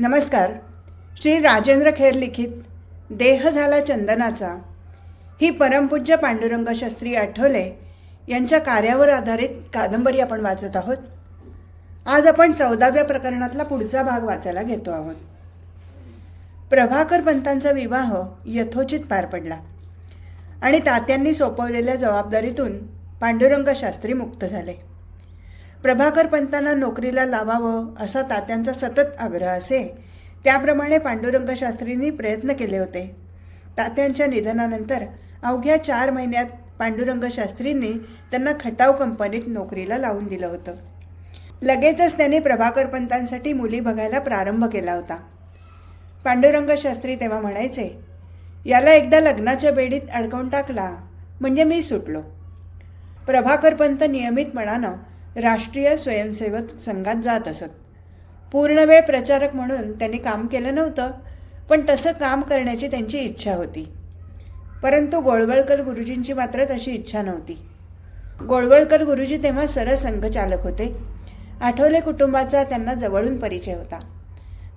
नमस्कार. श्री राजेंद्र खेर लिखित देह झाला चंदनाचा. ही परमपूज्य पांडुरंग शास्त्री आठवले यांच्या कार्यावर आधारित कादंबरी आपण वाचत आहोत. आज आपण चौदाव्या प्रकरणातला पुढचा भाग वाचायला घेतो आहोत. प्रभाकर पंतांचा विवाह यथोचित पार पडला आणि तात्यांनी सोपवलेल्या जबाबदारीतून पांडुरंग शास्त्री मुक्त झाले. प्रभाकर पंतांना नोकरीला लावावं असा तात्यांचा सतत आग्रह असे. त्याप्रमाणे पांडुरंग शास्त्रींनी प्रयत्न केले होते. तात्यांच्या निधनानंतर अवघ्या चार महिन्यात पांडुरंग शास्त्रींनी त्यांना खटाव कंपनीत नोकरीला लावून दिलं होतं. लगेचच त्यांनी प्रभाकर पंतांसाठी मुली बघायला प्रारंभ केला होता. पांडुरंग शास्त्री तेव्हा म्हणायचे याला एकदा लग्नाच्या बेडीत अडकवून टाकला म्हणजे मी सुटलो. प्रभाकर पंत नियमितपणानं राष्ट्रीय स्वयंसेवक संघात जात असत. पूर्णवेळ प्रचारक म्हणून त्यांनी काम केलं नव्हतं पण तसं काम करण्याची त्यांची इच्छा होती. परंतु गोळवळकर गुरुजींची मात्र तशी इच्छा नव्हती. गोळवळकर गुरुजी तेव्हा सरसंघचालक होते. आठवले कुटुंबाचा त्यांना जवळून परिचय होता.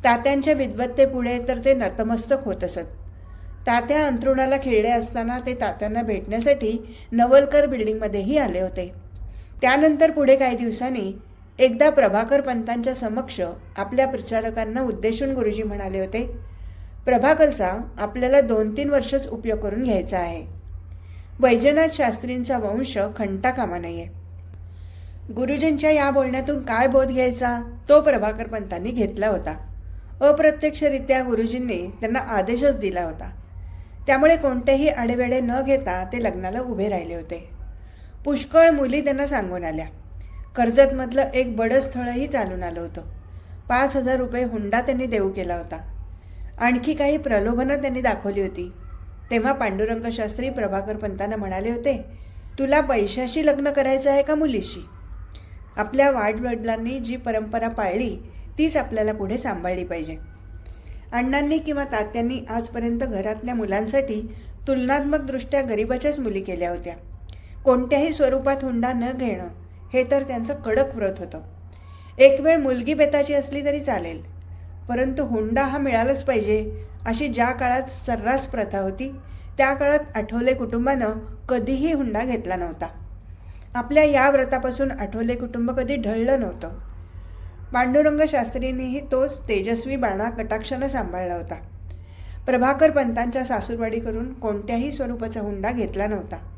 तात्यांच्या विद्वत्तेपुढे तर ते नतमस्तक होत असत. तात्या अंथरुणाला खेळले असताना ते तात्यांना भेटण्यासाठी नवलकर बिल्डिंगमध्येही आले होते. त्यानंतर पुढे काही दिवसांनी एकदा प्रभाकर पंतांच्या समक्ष आपल्या प्रचारकांना उद्देशून गुरुजी म्हणाले होते प्रभाकरचा आपल्याला दोन तीन वर्षच उपयोग करून घ्यायचा आहे. वैजनाथ शास्त्रींचा वंश खंटा कामा नये गुरुजींच्या या बोलण्यातून काय बोध घ्यायचा? तो प्रभाकर पंतांनी घेतला होता. अप्रत्यक्षरित्या गुरुजींनी त्यांना आदेशच दिला होता. त्यामुळे कोणतेही आडेवेडे न घेता ते लग्नाला उभे राहिले होते. पुष्कळ मुली त्यांना सांगून आल्या. कर्जतमधलं एक बडं स्थळही चालून आलं होतं. पाच हजार रुपये हुंडा त्यांनी देऊ केला होता. आणखी काही प्रलोभनं त्यांनी दाखवली होती. तेव्हा पांडुरंग शास्त्री प्रभाकर पंतांना म्हणाले होते तुला पैशाशी लग्न करायचं आहे का मुलीशी? आपल्या वाडवडिलांनी जी परंपरा पाळली तीच आपल्याला पुढे सांभाळली पाहिजे. अण्णांनी किंवा तात्यांनी आजपर्यंत घरातल्या मुलांसाठी तुलनात्मकदृष्ट्या गरिबाच्याच मुली केल्या होत्या. कोणत्याही स्वरूपात हुंडा न घेणं हे तर त्यांचं कडक व्रत होतं. एक वेळ मुलगी बेताची असली तरी चालेल परंतु हुंडा हा मिळालाच पाहिजे अशी ज्या काळात सर्रास प्रथा होती त्या काळात आठवले कुटुंबानं कधीही हुंडा घेतला नव्हता. आपल्या या व्रतापासून आठवले कुटुंब कधी ढळलं नव्हतं. पांडुरंग शास्त्रींनीही तोच तेजस्वी बाणा कटाक्षानं सांभाळला होता. प्रभाकर पंतांच्या सासूरवाडीकडून कोणत्याही स्वरूपाचा हुंडा घेतला नव्हता.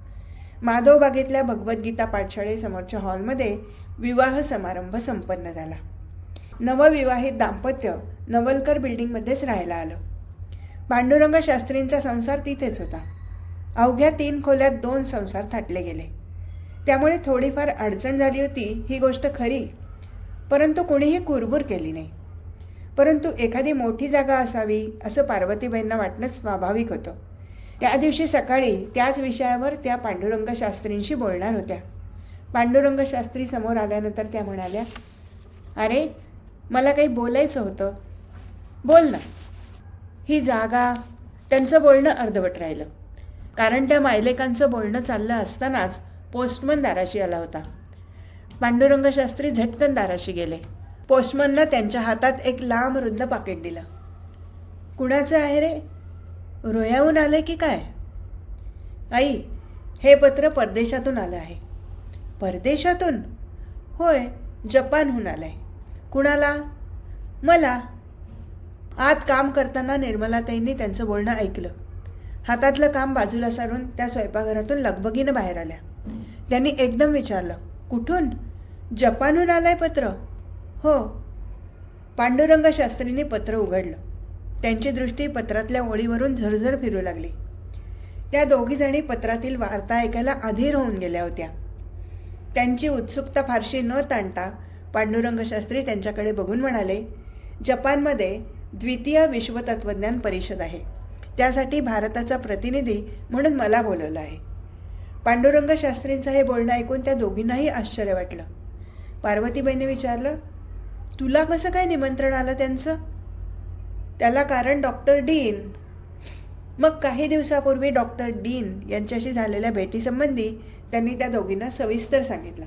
माधवबागेतल्या भगवद्गीता पाठशाळेसमोरच्या हॉलमध्ये विवाह समारंभ संपन्न झाला. नवविवाहित दाम्पत्य नवलकर बिल्डिंगमध्येच राहायला आलं. पांडुरंग शास्त्रींचा संसार तिथेच होता. अवघ्या तीन खोल्यात दोन संसार थाटले गेले. त्यामुळे थोडीफार अडचण झाली होती ही गोष्ट खरी परंतु कोणीही कुरबुर केली नाही. परंतु एखादी मोठी जागा असावी असं पार्वतीबाईंना वाटणं स्वाभाविक होतं. त्या दिवशी सकाळी त्याच विषयावर त्या पांडुरंग शास्त्रींशी बोलणार होत्या. पांडुरंग शास्त्री समोर आल्यानंतर त्या म्हणाल्या अरे मला काही बोलायचं होतं. बोल ना. ही जागा त्यांचं बोलणं अर्धवट राहिलं. कारण त्या मायलेकांचं बोलणं चाललं असतानाच पोस्टमन दाराशी आला होता. पांडुरंग शास्त्री झटकन दाराशी गेले. पोस्टमननं त्यांच्या हातात एक लांब रुद्ध पाकिट दिलं. कुणाचं आहे रे? रोयाहून आलं की काय? आई हे पत्र परदेशातून आलं आहे. परदेशातून? होय जपानहून आलं आहे कुणाला? मला. आत काम करताना निर्मलाताईंनी त्यांचं बोलणं ऐकलं. हातातलं काम बाजूला सारून त्या स्वयंपाकघरातून लगबगीनं बाहेर आल्या. त्यांनी एकदम विचारलं कुठून? जपानहून आलं आहे पत्र? हो. पांडुरंग शास्त्रींनी पत्र उघडलं. त्यांची दृष्टी पत्रातल्या ओळीवरून झरझर फिरू लागली. त्या दोघीजणी पत्रातील वार्ता ऐकायला अधीर होऊन गेल्या होत्या. त्यांची उत्सुकता फारशी न ताणता पांडुरंग शास्त्री त्यांच्याकडे बघून म्हणाले जपानमध्ये द्वितीय विश्वतत्वज्ञान परिषद आहे. त्यासाठी भारताचा प्रतिनिधी म्हणून मला बोलवलं आहे. पांडुरंग शास्त्रींचं हे बोलणं ऐकून त्या दोघींनाही आश्चर्य वाटलं. पार्वतीबाईंनी विचारलं तुला कसं काय निमंत्रण आलं त्यांचं? त्याला कारण डॉक्टर डीन. मग काही दिवसापूर्वी डॉक्टर डीन यांच्याशी झालेल्या भेटीसंबंधी त्यांनी त्या दोघींना सविस्तर सांगितलं.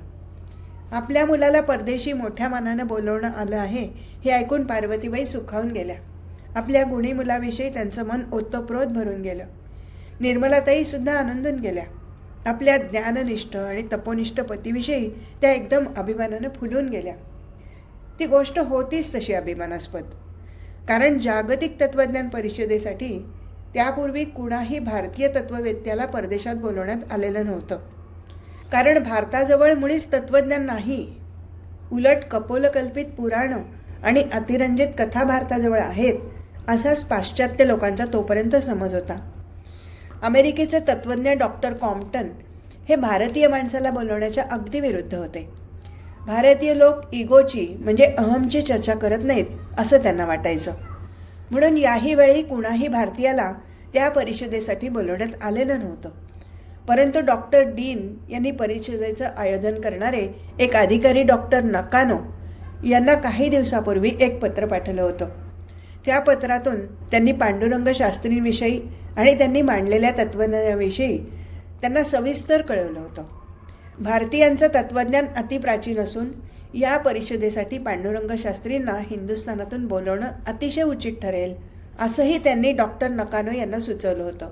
आपल्या मुलाला परदेशी मोठ्या मानानं बोलवणं आलं आहे हे ऐकून पार्वतीबाई सुखावून गेल्या. आपल्या गुणी मुलाविषयी त्यांचं मन ओतप्रोत भरून गेलं. निर्मलाताई सुद्धा आनंदून गेल्या. आपल्या ज्ञाननिष्ठ आणि तपोनिष्ठ पतीविषयी त्या एकदम अभिमानानं फुलून गेल्या. ती गोष्ट होतीच तशी अभिमानास्पद. कारण जागतिक तत्त्वज्ञान परिषदेसाठी त्यापूर्वी कुणाही भारतीय तत्त्ववेत्याला परदेशात बोलवण्यात आलेलं नव्हतं. कारण भारताजवळ मुळीच तत्त्वज्ञान नाही. उलट कपोलकल्पित पुराणं आणि अतिरंजित कथा भारताजवळ आहेत असाच पाश्चात्य लोकांचा तोपर्यंत समज होता. अमेरिकेचे तत्त्वज्ञ डॉक्टर कॉम्प्टन हे भारतीय माणसाला बोलवण्याच्या अगदी विरुद्ध होते. भारतीय लोक इगोची म्हणजे अहमची चर्चा करत नाहीत असं त्यांना वाटायचं. म्हणून याही वेळी कुणाही भारतीयाला त्या परिषदेसाठी बोलवण्यात आलेलं नव्हतं. परंतु डॉक्टर डीन यांनी परिषदेचं आयोजन करणारे एक अधिकारी डॉक्टर नकानो यांना काही दिवसापूर्वी एक पत्र पाठवलं होतं. त्या पत्रातून त्यांनी पांडुरंग शास्त्रींविषयी आणि त्यांनी मांडलेल्या तत्वज्ञानाविषयी त्यांना सविस्तर कळवलं होतं. भारतीयांचं तत्त्वज्ञान अतिप्राचीन असून या परिषदेसाठी पांडुरंग शास्त्रींना हिंदुस्थानातून बोलवणं अतिशय उचित ठरेल असंही त्यांनी डॉक्टर नकानो यांना सुचवलं होतं.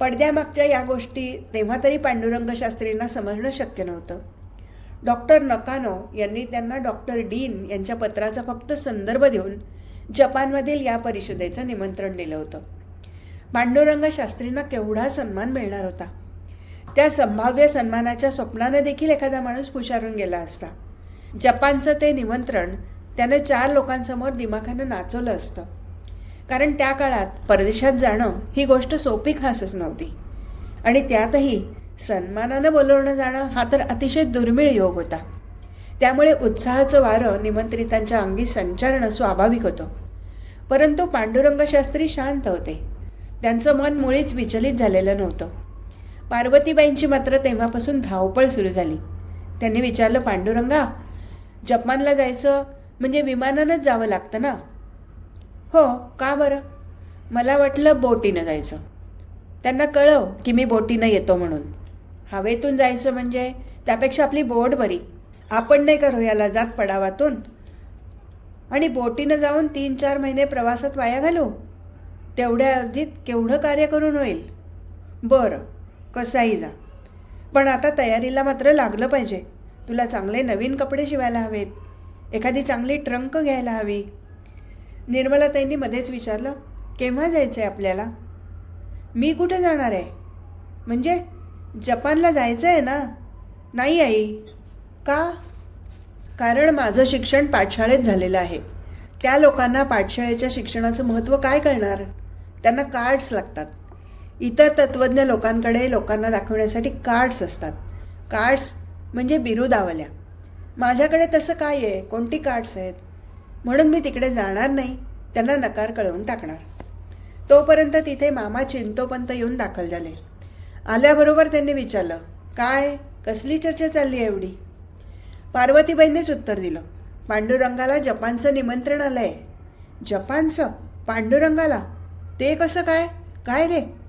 पडद्यामागच्या या गोष्टी तेव्हा तरी पांडुरंग शास्त्रींना समजणं शक्य नव्हतं. डॉक्टर नकानो यांनी त्यांना डॉक्टर डीन यांच्या पत्राचा फक्त संदर्भ देऊन जपानमधील या परिषदेचं निमंत्रण दिलं होतं. पांडुरंग शास्त्रींना केवढा सन्मान मिळणार होता? त्या संभाव्य सन्मानाच्या स्वप्नानं देखील एखादा माणूस पुचारून गेला असता. जपानचं ते निमंत्रण त्यानं चार लोकांसमोर दिमाखानं नाचवलं असतं. कारण त्या काळात परदेशात जाणं ही गोष्ट सोपी खासच नव्हती. आणि त्यातही सन्मानानं बोलवणं जाणं हा तर अतिशय दुर्मिळ योग होता. त्यामुळे उत्साहाचं वारं निमंत्रितांच्या अंगी संचारणं स्वाभाविक होतं. परंतु पांडुरंग शास्त्री शांत होते. त्यांचं मन मुळीच विचलित झालेलं नव्हतं. पार्वतीबाईंची मात्र तेव्हापासून धावपळ सुरू झाली. त्यांनी विचारलं पांडुरंगा जपानला जायचं म्हणजे विमानानंच जावं लागतं ना? हो का बरं? मला वाटलं बोटीनं जायचं. त्यांना कळव की मी बोटीनं येतो म्हणून. हवेतून जायचं म्हणजे त्यापेक्षा आपली बोट बरी. आपण नाही करू याला जात पडावातून? आणि बोटीनं जाऊन तीन चार महिने प्रवासात वाया घालू? तेवढ्या अवधीत केवढं कार्य करून होईल? बरं. कसाही जा. पण आता तयारीला मात्र लागलं पाहिजे. तुला चांगले नवीन कपडे शिवायला हवेत. एखादी चांगली ट्रंक घ्यायला हवी. निर्मलाताईंनी मध्येच विचारलं केव्हा जायचं आहे आपल्याला? मी कुठे जाणार आहे? म्हणजे जपानला जायचं आहे ना. नाही आई. का? कारण माझं शिक्षण पाठशाळेत झालेलं आहे. त्या लोकांना पाठशाळेच्या शिक्षणाचं महत्त्व काय कळणार? त्यांना कार्ड्स लागतात. इतर तत्त्वज्ञ लोकांकडे लोकांना दाखवण्यासाठी कार्ड्स असतात. कार्ड्स म्हणजे बिरुदावल्या. माझ्याकडे तसं काय आहे? कोणती कार्ड्स आहेत? म्हणून मी तिकडे जाणार नाही. त्यांना नकार कळवून टाकणार. तोपर्यंत तिथे मामा चिंतोपंत येऊन दाखल झाले. आल्याबरोबर त्यांनी विचारलं काय? कसली चर्चा चालली आहे एवढी? पार्वतीबाईंनीच उत्तर दिलं पांडुरंगाला जपानचं निमंत्रण आलं आहे जपानचं? पांडुरंगाला? ते कसं काय? काय रे?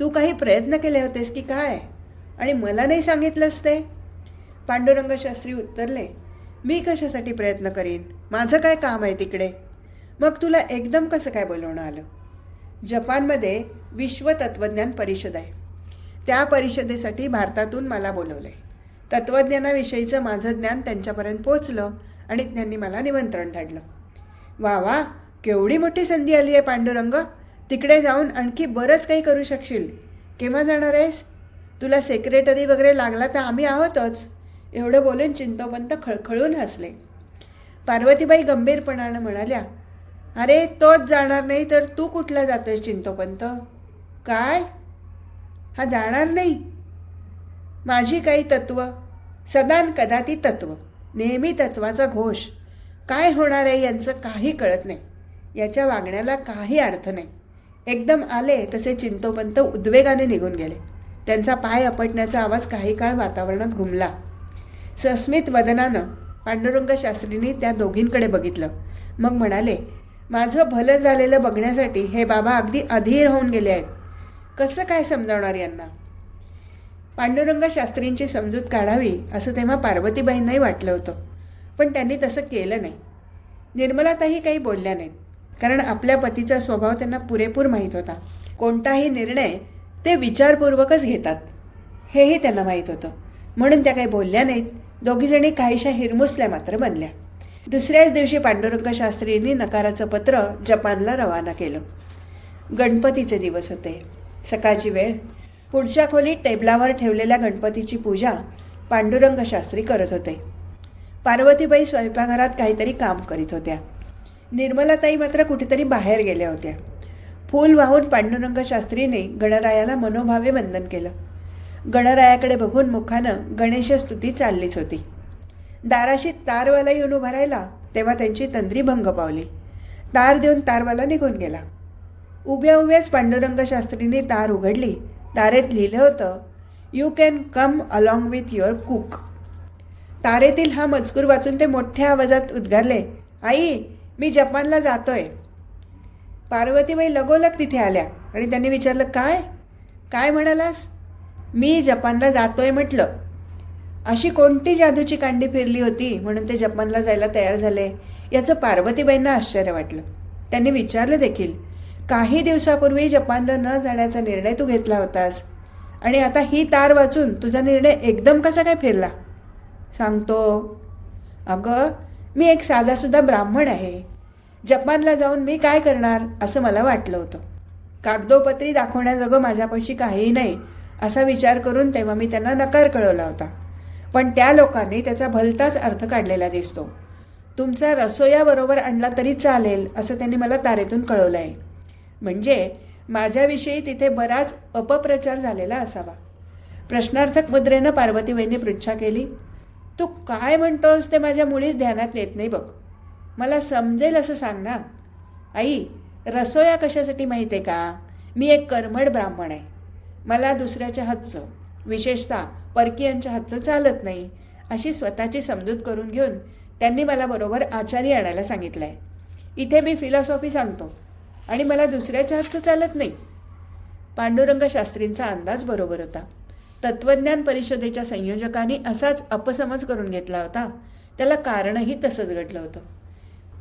तू काही प्रयत्न केले होतेस की काय? आणि मला नाही सांगितलंस ते? पांडुरंग शास्त्री उत्तरले मी कशासाठी प्रयत्न करीन? माझं काय काम आहे तिकडे? मग तुला एकदम कसं काय बोलवणं आलं? जपानमध्ये विश्व तत्त्वज्ञान परिषद आहे. त्या परिषदेसाठी भारतातून मला बोलवलं. आहे तत्त्वज्ञानाविषयीचं माझं ज्ञान त्यांच्यापर्यंत पोचलं आणि त्यांनी मला निमंत्रण धाडलं. वा वा केवढी मोठी संधी आली आहे पांडुरंग! तिकडे जाऊन आणखी बरंच काही करू शकशील. केव्हा जाणार आहेस? तुला सेक्रेटरी वगैरे लागला तर आम्ही आहोतच. एवढं बोलून चिंतोपंत खळखळून हसले. पार्वतीबाई गंभीरपणानं म्हणाल्या अरे तोच जाणार नाही तर तू कुठला जातोय चिंतोपंत? काय? हा जाणार नाही. माझी काही तत्व सदान कदाती तत्व नेहमी तत्वाचा घोष. काय होणार आहे यांचं काही कळत नाही. याच्या वागण्याला काही अर्थ नाही. एकदम आले तसे चिंतोपंत उद्वेगाने निघून गेले. त्यांचा पाय अपटण्याचा आवाज काही काळ वातावरणात घुमला. सस्मित वदनानं पांडुरंग शास्त्रींनी त्या दोघींकडे बघितलं. मग म्हणाले माझं भलं झालेलं बघण्यासाठी हे बाबा अगदी अधीर होऊन गेले आहेत. कसं काय समजावणार यांना? पांडुरंग शास्त्रींची समजूत काढावी असं तेव्हा पार्वतीबाईंनाही वाटलं होतं. पण त्यांनी तसं केलं नाही. निर्मलाताही काही बोलल्या नाहीत. कारण आपल्या पतीचा स्वभाव त्यांना पुरेपूर माहीत होता. कोणताही निर्णय ते विचारपूर्वकच घेतात. हेही त्यांना माहीत होतं. म्हणून त्या काही बोलल्या नाहीत. दोघीजणी काहीशा हिरमुसल्या मात्र बनल्या. दुसऱ्याच दिवशी पांडुरंग शास्त्रींनी नकाराचं पत्र जपानला रवाना केलं. गणपतीचे दिवस होते. सकाळची वेळ. पुढच्या खोलीत टेबलावर ठेवलेल्या गणपतीची पूजा पांडुरंग शास्त्री करत होते. पार्वतीबाई स्वयंपाकघरात काहीतरी काम करीत होत्या. निर्मलाताई मात्र कुठेतरी बाहेर गेल्या होत्या. फूल वाहून पांडुरंग शास्त्रीने गणरायाला मनोभावे वंदन केलं. गणरायाकडे बघून मुखानं गणेशस्तुती चाललीच होती. दाराशी तारवाला येऊन उभा राहिला तेव्हा त्यांची तंद्री भंग पावली. तार देऊन तारवाला निघून गेला. उभ्या उभ्याच पांडुरंग शास्त्रीने तार उघडली. तारेत लिहिलं होतं you can come along with your cook तारेतील हा मजकूर वाचून ते मोठ्या आवाजात उद्गारले आई मी जपानला जातो आहे पार्वतीबाई लगोलग तिथे आल्या आणि त्यांनी विचारलं काय? काय म्हणालास? मी जपानला जातो आहे म्हटलं. अशी कोणती जादूची कांडी फिरली होती म्हणून ते जपानला जायला तयार झाले? याचं पार्वतीबाईंना आश्चर्य वाटलं. त्यांनी विचारलं देखील काही दिवसापूर्वी जपानला न जाण्याचा निर्णय तू घेतला होतास आणि आता ही तार वाचून तुझा निर्णय एकदम कसा काय फिरला? सांगतो. अगं मी एक साधासुद्धा ब्राह्मण आहे. जपानला जाऊन मी काय करणार? असं मला वाटलं होतं. कागदोपत्री दाखवण्याजोगं माझ्यापाशी काहीही नाही असा विचार करून तेव्हा मी त्यांना नकार कळवला होता. पण त्या लोकांनी त्याचा भलताच अर्थ काढलेला दिसतो. तुमचा रसोया बरोबर आणला तरी चालेल असं त्यांनी मला तारेतून कळवलं आहे म्हणजे माझ्याविषयी तिथे बराच अपप्रचार झालेला असावा. प्रश्नार्थक मुद्रेनं पार्वतीबाईंनी पृच्छा केली तू काय म्हणतोस ते माझ्या मुळीच ध्यानात येत नाही बघ. मला समजेल असं सांग ना. आई रसोया कशासाठी माहीत आहे का? मी एक कर्मड ब्राह्मण आहे. मला दुसऱ्याच्या हातचं विशेषतः परकीयांच्या हातचं चालत नाही. अशी स्वतःची समजूत करून घेऊन त्यांनी मला बरोबर आचारी आणायला सांगितलं आहे इथे मी फिलॉसॉफी सांगतो आणि मला दुसऱ्याच्या हातचं चालत नाही. पांडुरंग शास्त्रींचा अंदाज बरोबर होता. तत्वज्ञान परिषदेच्या संयोजकांनी असाच अपसमज करून घेतला होता. त्याला कारणही तसंच घडलं होतं.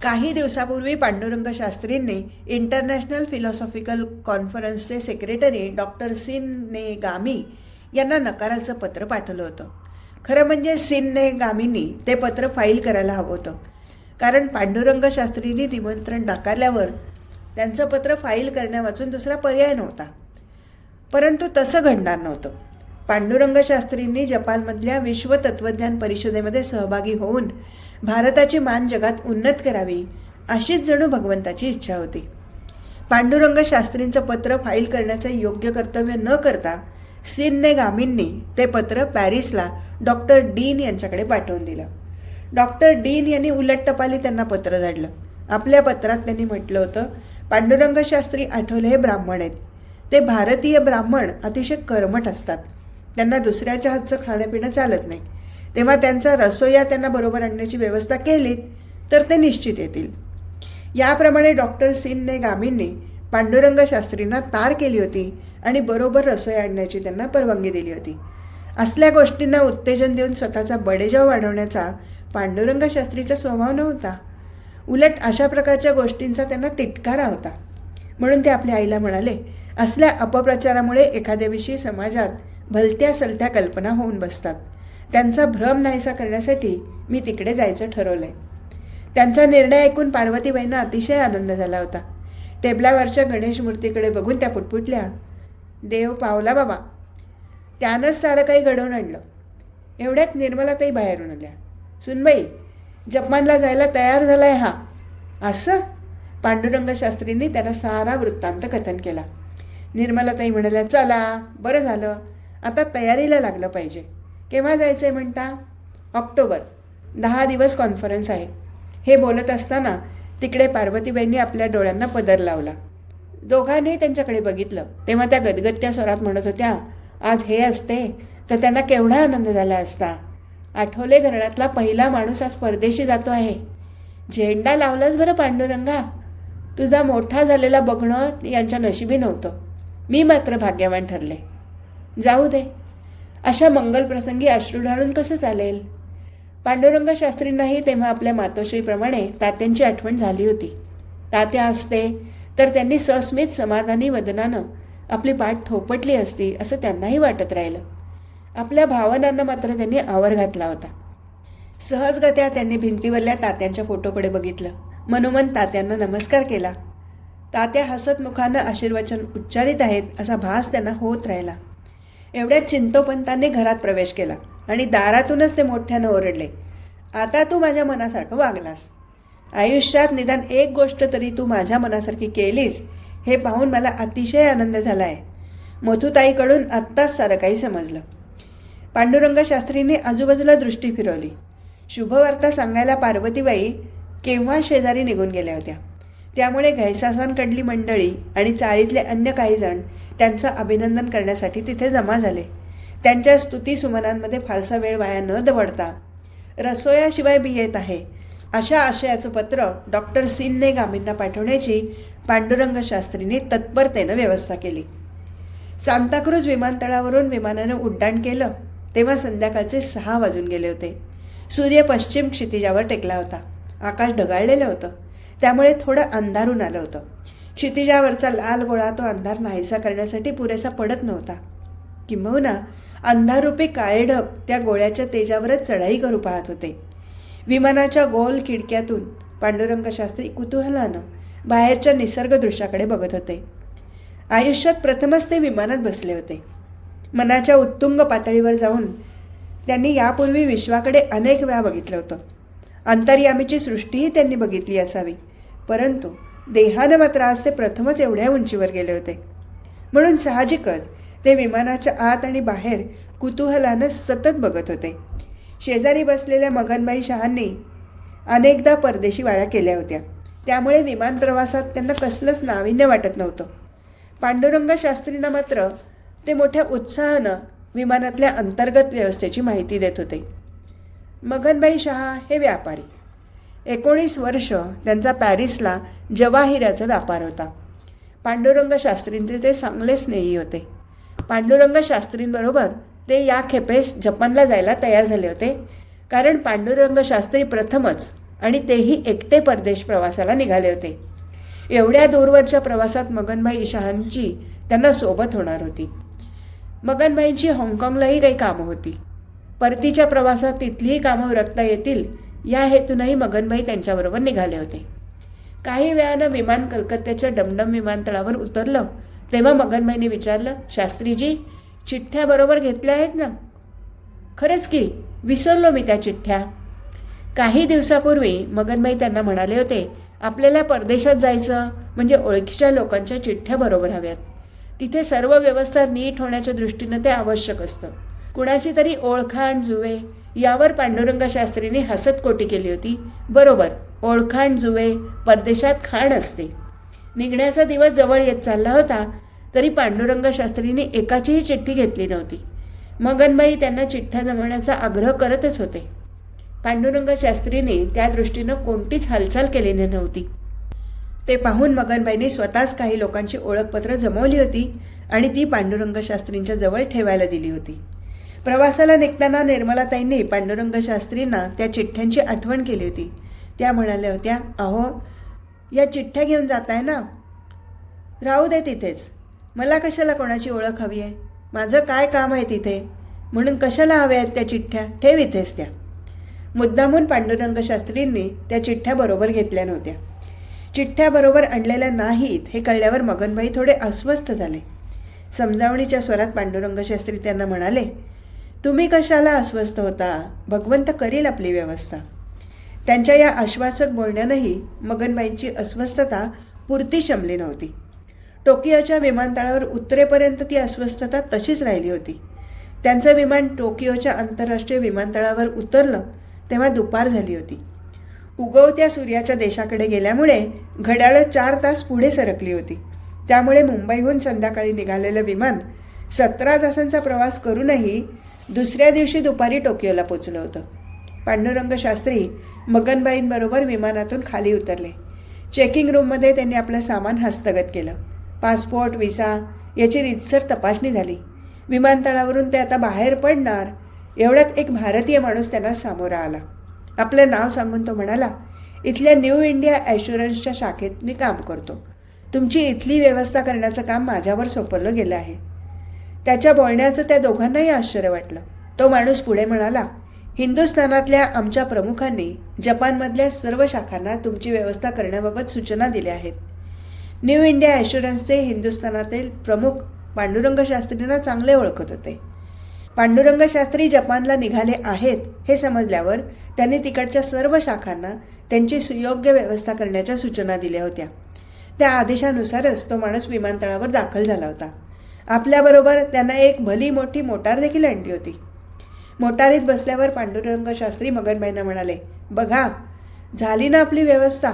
काही दिवसापूर्वी पांडुरंग शास्त्रींनी इंटरनॅशनल फिलॉसॉफिकल कॉन्फरन्सचे सेक्रेटरी डॉक्टर सिन्ने गामी यांना नकाराचं पत्र पाठवलं होतं. खरं म्हणजे सिन्ने गामींनी ते पत्र फाईल करायला हवं होतं. कारण पांडुरंग शास्त्रींनी निमंत्रण नाकारल्यावर त्यांचं पत्र फाईल करण्यावाचून दुसरा पर्याय नव्हता. परंतु तसं घडणार नव्हतं. पांडुरंग शास्त्रींनी जपानमधल्या विश्व तत्वज्ञान परिषदेमध्ये सहभागी होऊन भारताची मान जगात उन्नत करावी अशीच जणू भगवंताची इच्छा होती. पांडुरंग शास्त्रींचं पत्र फाईल करण्याचं योग्य कर्तव्य न करता सिनने गामींनी ते पत्र पॅरिसला डॉक्टर डीन यांच्याकडे पाठवून दिलं. डॉक्टर डीन यांनी उलट टपाली त्यांना पत्र धाडलं. आपल्या पत्रात त्यांनी म्हटलं होतं पांडुरंग शास्त्री आठवले हे ब्राह्मण आहेत. ते भारतीय ब्राह्मण अतिशय कर्मठ असतात. त्यांना दुसऱ्याच्या हातचं खाणंपिणं चालत नाही. तेव्हा त्यांचा रसोया त्यांना बरोबर आणण्याची व्यवस्था केलीत तर ते निश्चित येतील. याप्रमाणे डॉक्टर सिनने गामींनी पांडुरंग शास्त्रींना तार केली होती आणि बरोबर रसोई आणण्याची त्यांना परवानगी दिली होती. असल्या गोष्टींना उत्तेजन देऊन स्वतःचा बडेजाव वाढवण्याचा पांडुरंग शास्त्रीचा स्वभाव नव्हता. उलट अशा प्रकारच्या गोष्टींचा त्यांना तिटकारा होता. म्हणून ते आपल्या आईला म्हणाले असल्या अपप्रचारामुळे एखाद्याविषयी समाजात भलत्या सलत्या कल्पना होऊन बसतात. त्यांचा भ्रम नाहीसा करण्यासाठी मी तिकडे जायचं ठरवलंय. त्यांचा निर्णय ऐकून पार्वतीबाईंना अतिशय आनंद झाला होता. टेबलावरच्या गणेश मूर्तीकडे बघून त्या पुटपुटल्या देव पावला बाबा. त्यानंच सारं काही घडवून आणलं. एवढ्यात निर्मलाताई बाहेरून आल्या. सुनबाई जपानला जायला तयार झालाय हा. असं? पांडुरंग शास्त्रींनी त्याला सारा वृत्तांत कथन केला. निर्मलाताई म्हणाल्या चला बरं झालं. आता तयारीला लागलं पाहिजे. केव्हा जायचं आहे म्हणता? ऑक्टोबर. दहा दिवस कॉन्फरन्स आहे. हे बोलत असताना तिकडे पार्वतीबाईंनी आपल्या डोळ्यांना पदर लावला. दोघांनी त्यांच्याकडे बघितलं. तेव्हा त्या गदगदत्या स्वरात म्हणत होत्या आज हे असते तर त्यांना केवढा आनंद झाला असता? आठवले घराण्यातला पहिला माणूस आज परदेशी जातो आहे. झेंडा लावलाच बरं पांडुरंगा. तुझा मोठा झालेला बघणं यांच्या नशिबी नव्हतं. मी मात्र भाग्यवान ठरले. जाऊ दे. अशा मंगलप्रसंगी अश्रू ढाळून कसं चालेल? पांडुरंग शास्त्रींनाही तेव्हा आपल्या मातोश्रीप्रमाणे तात्यांची आठवण झाली होती. तात्या असते तर त्यांनी सस्मित समाधानी वदनानं आपली पाठ थोपटली असती असं त्यांनाही वाटत राहिलं. आपल्या भावनांना मात्र त्यांनी आवर घातला होता. सहजगत्या त्यांनी भिंतीवरल्या तात्यांच्या फोटोकडे बघितलं. मनोमन तात्यांना नमस्कार केला. तात्या हसत मुखानं आशीर्वचन उच्चारित आहेत असा भास त्यांना होत राहिला. एवढ्यात चिंतोपंतांनी घरात प्रवेश केला आणि दारातूनच ते मोठ्यानं ओरडले. आता तू माझ्या मनासारखं वागलास. आयुष्यात निदान एक गोष्ट तरी तू माझ्या मनासारखी केलीस हे पाहून मला अतिशय आनंद झाला आहे मथुताईकडून आत्ताच सारं काही समजलं. पांडुरंग शास्त्रीने आजूबाजूला दृष्टी फिरवली. शुभवार्ता सांगायला पार्वतीबाई केव्हा शेजारी निघून गेल्या होत्या? त्यामुळे घैसासांकडली मंडळी आणि चाळीतले अन्य काही जण त्यांचं अभिनंदन करण्यासाठी तिथे जमा झाले. त्यांच्या स्तुती सुमनांमध्ये फारसा वेळ वाया न दवडता. रसोयाशिवाय बी येत आहे. अशा आशयाचं पत्र डॉक्टर सिनने गामींना पाठवण्याची पांडुरंग शास्त्रीने तत्परतेनं व्यवस्था केली. सांताक्रूज विमानतळावरून विमानानं उड्डाण केलं तेव्हा संध्याकाळचे सहा वाजून गेले होते. सूर्य पश्चिम क्षितिजावर टेकला होता. आकाश ढगाळलेलं होतं. त्यामुळे थोडं अंधारून आलं होतं. क्षितिजावरचा लाल गोळा तो अंधार नाहीसा करण्यासाठी पुरेसा पडत नव्हता. किंबहुना अंधारूपी काळे ढग त्या गोळ्याच्या तेजावरच चढाई करू पाहत होते. विमानाच्या गोल खिडक्यातून पांडुरंग शास्त्री कुतूहलानं बाहेरच्या निसर्ग दृश्याकडे बघत होते. आयुष्यात प्रथमच ते विमानात बसले होते. मनाच्या उत्तुंग पातळीवर जाऊन त्यांनी यापूर्वी विश्वाकडे अनेक वेळा बघितलं होतं. अंतर्यामीची सृष्टीही त्यांनी बघितली असावी. परंतु देहानं मात्र आज ते प्रथमच एवढ्या उंचीवर गेले होते. म्हणून साहजिकच ते विमानाच्या आत आणि बाहेर कुतूहलानं सतत बघत होते. शेजारी बसलेल्या मगनबाई शहांनी अनेकदा परदेशी वाळ्या केल्या होत्या. त्यामुळे विमान प्रवासात त्यांना कसलंच नाविन्य वाटत नव्हतं. पांडुरंग शास्त्रींना मात्र ते मोठ्या उत्साहानं विमानातल्या अंतर्गत व्यवस्थेची माहिती देत होते. मगनभाई शहा हे व्यापारी. एकोणीस वर्ष त्यांचा पॅरिसला जवाहिराचा व्यापार होता. पांडुरंग शास्त्रींचे ते चांगले स्नेही होते. पांडुरंग शास्त्रींबरोबर ते या खेपेस जपानला जायला तयार झाले होते. कारण पांडुरंग शास्त्री प्रथमच आणि तेही एकटे परदेश प्रवासाला निघाले होते. एवढ्या दूरवरच्या प्रवासात मगनभाई शहांची त्यांना सोबत होणार होती. मगनभाईंची हाँगकाँगलाही काही कामं होती. परतीच्या प्रवासात तिथलीही कामं रखता येतील या हेतूनही मगनबाई त्यांच्याबरोबर निघाले होते. काही वेळानं विमान कलकत्त्याच्या डमडम विमानतळावर उतरलं तेव्हा मगनबाईने विचारलं शास्त्रीजी चिठ्ठ्या बरोबर घेतल्या आहेत ना? खरंच की विसरलो मी त्या चिठ्ठ्या. काही दिवसापूर्वी मगनबाई त्यांना म्हणाले होते आपल्याला परदेशात जायचं म्हणजे ओळखीच्या लोकांच्या चिठ्ठ्या बरोबर हव्यात. तिथे सर्व व्यवस्था नीट होण्याच्या दृष्टीनं ते आवश्यक असतं. कुणाची तरी ओळखाण जुवे. यावर पांडुरंग शास्त्रीने हसत कोटी केली होती. बरोबर ओळखाण जुवे परदेशात खाण असते. निघण्याचा दिवस जवळ येत चालला होता तरी पांडुरंग शास्त्रीने एकाचीही चिठ्ठी घेतली नव्हती. मगनबाई त्यांना चिठ्ठ्या जमवण्याचा आग्रह करतच होते. पांडुरंग शास्त्रीने त्या दृष्टीनं कोणतीच हालचाल केलेली नव्हती. ते पाहून मगनबाईंनी स्वतःच काही लोकांची ओळखपत्र जमवली होती आणि ती पांडुरंग शास्त्रींच्या जवळ ठेवायला दिली होती. प्रवासाला निघताना निर्मलाताईंनी पांडुरंग शास्त्रींना त्या चिठ्ठ्यांची आठवण केली होती. त्या म्हणाल्या होत्या अहो या चिठ्ठ्या घेऊन जाताय ना? राहू दे तिथेच. मला कशाला कोणाची ओळख हवी आहे? माझं काय काम आहे तिथे? म्हणून कशाला हव्या आहेत त्या चिठ्ठ्या? ठेव इथेच त्या. मुद्दामून पांडुरंग शास्त्रींनी त्या चिठ्ठ्या बरोबर घेतल्या नव्हत्या. चिठ्ठ्या बरोबर आणलेल्या नाहीत हे कळल्यावर मगनबाई थोडे अस्वस्थ झाले. समजावणीच्या स्वरात पांडुरंग शास्त्री त्यांना म्हणाले तुम्ही कशाला अस्वस्थ होता? भगवंत करील आपली व्यवस्था. त्यांच्या या आश्वासक बोलण्यानंही मगनबाईंची अस्वस्थता पुरती शमली नव्हती. टोकियोच्या विमानतळावर उतरेपर्यंत ती अस्वस्थता तशीच राहिली होती. त्यांचं विमान टोकियोच्या आंतरराष्ट्रीय विमानतळावर उतरलं तेव्हा दुपार झाली होती. उगवत्या सूर्याच्या देशाकडे गेल्यामुळे घड्याळं चार तास पुढे सरकली होती. त्यामुळे मुंबईहून संध्याकाळी निघालेलं विमान सतरा तासांचा प्रवास करूनही दुसऱ्या दिवशी दुपारी टोकियोला पोचलं होतं. पांडुरंग शास्त्री मगनबाईंबरोबर विमानातून खाली उतरले. चेकिंग रूममध्ये त्यांनी आपलं सामान हस्तगत केलं. पासपोर्ट विसा याची रितसर तपासणी झाली. विमानतळावरून ते आता बाहेर पडणार एवढ्यात एक भारतीय माणूस त्यांना सामोरा आला. आपलं नाव सांगून तो म्हणाला इथल्या न्यू इंडिया ॲश्युरन्सच्या शाखेत मी काम करतो. तुमची इथली व्यवस्था करण्याचं काम माझ्यावर सोपवलं गेलं आहे. त्याच्या बोलण्याचं त्या दोघांनाही आश्चर्य वाटलं. तो माणूस पुढे म्हणाला हिंदुस्थानातल्या आमच्या प्रमुखांनी जपानमधल्या सर्व शाखांना तुमची व्यवस्था करण्याबाबत सूचना दिल्या आहेत. न्यू इंडिया ॲश्युरन्सचे हिंदुस्थानातील प्रमुख पांडुरंग शास्त्रींना चांगले ओळखत होते. पांडुरंग शास्त्री जपानला निघाले आहेत हे समजल्यावर त्यांनी तिकडच्या सर्व शाखांना त्यांची सुयोग्य व्यवस्था करण्याच्या सूचना दिल्या होत्या. त्या आदेशानुसारच तो माणूस विमानतळावर दाखल झाला होता. आपल्याबरोबर त्यांना एक भली मोठी मोटार देखील आणली होती. मोटारीत बसल्यावर पांडुरंग शास्त्री मगनबाईंना म्हणाले बघा झाली ना आपली व्यवस्था.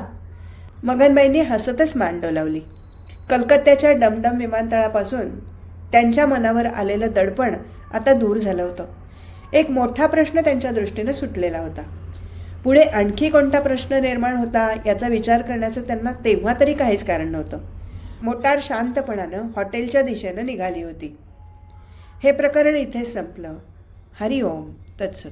मगनबाईंनी हसतच मान डोलावली. कलकत्त्याच्या डमडम विमानतळापासून त्यांच्या मनावर आलेलं दडपण आता दूर झालं होतं. एक मोठा प्रश्न त्यांच्या दृष्टीनं सुटलेला होता. पुढे आणखी कोणता प्रश्न निर्माण होता याचा विचार करण्याचं त्यांना तेव्हा तरी काहीच कारण नव्हतं. मोटार शांतपणानं हॉटेलच्या दिशेनं निघाली होती. हे प्रकरण इथे संपलं. हरिओम तत्सत.